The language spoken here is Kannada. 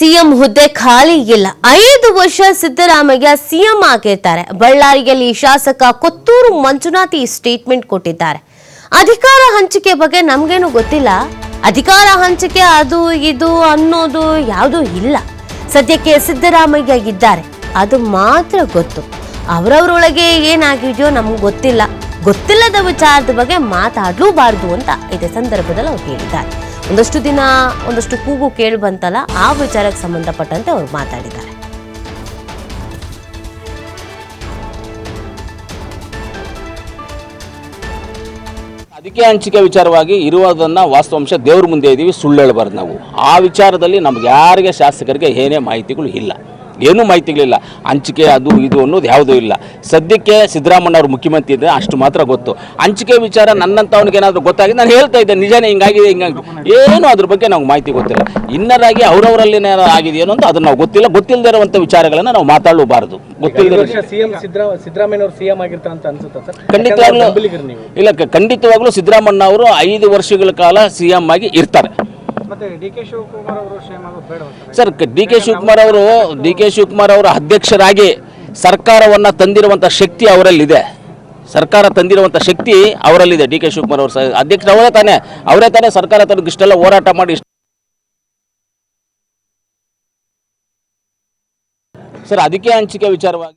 ಸಿಎಂ ಹುದ್ದೆ ಖಾಲಿ ಇಲ್ಲ. ಐದು ವರ್ಷ ಸಿದ್ದರಾಮಯ್ಯ ಸಿಎಂ ಆಗಿರ್ತಾರೆ. ಬಳ್ಳಾರಿಯಲ್ಲಿ ಶಾಸಕ ಕೊತ್ತೂರು ಮಂಜುನಾಥ್ ಈ ಸ್ಟೇಟ್ಮೆಂಟ್ ಕೊಟ್ಟಿದ್ದಾರೆ. ಅಧಿಕಾರ ಹಂಚಿಕೆ ಬಗ್ಗೆ ನಮ್ಗೇನು ಗೊತ್ತಿಲ್ಲ. ಅಧಿಕಾರ ಹಂಚಿಕೆ ಅದು ಇದು ಅನ್ನೋದು ಯಾವುದು ಇಲ್ಲ. ಸದ್ಯಕ್ಕೆ ಸಿದ್ದರಾಮಯ್ಯ ಇದ್ದಾರೆ. ಅದು ಮಾತ್ರ ಗೊತ್ತು. ಅವರವರೊಳಗೆ ಏನಾಗಿದೆಯೋ ನಮ್ಗೆ ಗೊತ್ತಿಲ್ಲ. ಗೊತ್ತಿಲ್ಲದ ವಿಚಾರದ ಬಗ್ಗೆ ಮಾತಾಡಲೂಬಾರ್ದು ಅಂತ ಇದೇ ಸಂದರ್ಭದಲ್ಲಿ ಅವ್ರು ಹೇಳಿದ್ದಾರೆ. ಒಂದಷ್ಟು ದಿನ, ಒಂದಷ್ಟು ಕೂಗು ಕೇಳಿ ಬಂತಲ್ಲ, ಆ ವಿಚಾರಕ್ಕೆ ಸಂಬಂಧಪಟ್ಟಂತೆ ಅವರು ಮಾತಾಡಿದ್ದಾರೆ. ಅದಕ್ಕೆ ಹಂಚಿಕೆ ವಿಚಾರವಾಗಿ ಇರುವುದನ್ನ ವಾಸ್ತವಾಂಶ ದೇವ್ರ ಮುಂದೆ ಇದ್ದೀವಿ, ಸುಳ್ಳು ಹೇಳಬಾರ್ದು ನಾವು. ಆ ವಿಚಾರದಲ್ಲಿ ನಮ್ಗೆ ಯಾರಿಗೆ ಶಾಸಕರಿಗೆ ಏನೇ ಮಾಹಿತಿಗಳು ಇಲ್ಲ. ಏನೂ ಮಾಹಿತಿಗಳಿಲ್ಲ ಹಂಚಿಕೆ ಅದು ಇದು ಅನ್ನೋದು ಯಾವುದೂ ಇಲ್ಲ. ಸದ್ಯಕ್ಕೆ ಸಿದ್ದರಾಮಣ್ಣ ಅವರು ಮುಖ್ಯಮಂತ್ರಿ ಇದ್ದರೆ ಅಷ್ಟು ಮಾತ್ರ ಗೊತ್ತು. ಹಂಚಿಕೆ ವಿಚಾರ ನನ್ನಂಥವನಿಗೆ ಏನಾದರೂ ಗೊತ್ತಾಗಿದೆ ನಾನು ಹೇಳ್ತಾ ಇದ್ದೆ ನಿಜನೇ ಹಿಂಗಾಗಿದೆ ಹಿಂಗಾಗಿ ಏನು ಅದ್ರ ಬಗ್ಗೆ ನಮ್ಗೆ ಮಾಹಿತಿ ಗೊತ್ತಿಲ್ಲ. ಇನ್ನರಾಗಿ ಅವರವರಲ್ಲಿ ಏನಾದ್ರು ಆಗಿದೆಯೋ ಅಂತ ಅದನ್ನು ನಾವು ಗೊತ್ತಿಲ್ಲ. ಗೊತ್ತಿಲ್ಲದೆ ಇರುವಂಥ ವಿಚಾರಗಳನ್ನು ನಾವು ಮಾತಾಡಲೂಬಾರದು. ಗೊತ್ತಿಲ್ಲದೆ ಸಿಎಂ ಸಿಎಂ ಖಂಡಿತವಾಗ್ಲೂ ಇಲ್ಲ ಖಂಡಿತವಾಗ್ಲೂ ಸಿದ್ದರಾಮಣ್ಣ ಅವರು ಐದು ವರ್ಷಗಳ ಕಾಲ ಸಿ ಎಂ ಆಗಿ ಇರ್ತಾರೆ. ಸರ್ ಡಿ ಕೆ ಶಿವಕುಮಾರ್ ಅವರು, ಡಿ ಕೆ ಶಿವಕುಮಾರ್ ಅವರು ಅಧ್ಯಕ್ಷರಾಗಿ ಸರ್ಕಾರವನ್ನ ತಂದಿರುವಂಥ ಶಕ್ತಿ ಅವರಲ್ಲಿದೆ. ಸರ್ಕಾರ ತಂದಿರುವಂಥ ಶಕ್ತಿ ಅವರಲ್ಲಿದೆ ಡಿ ಕೆ ಶಿವಕುಮಾರ್ ಅವರು ಅಧ್ಯಕ್ಷ ಅವರೇ ತಾನೇ ಅವರೇ ತಾನೇ ಸರ್ಕಾರ ತನಗೆ ಇಷ್ಟೆಲ್ಲ ಹೋರಾಟ ಮಾಡಿ ಸರ್, ಅದಕ್ಕೆ ಹಂಚಿಕೆ ವಿಚಾರವಾಗಿ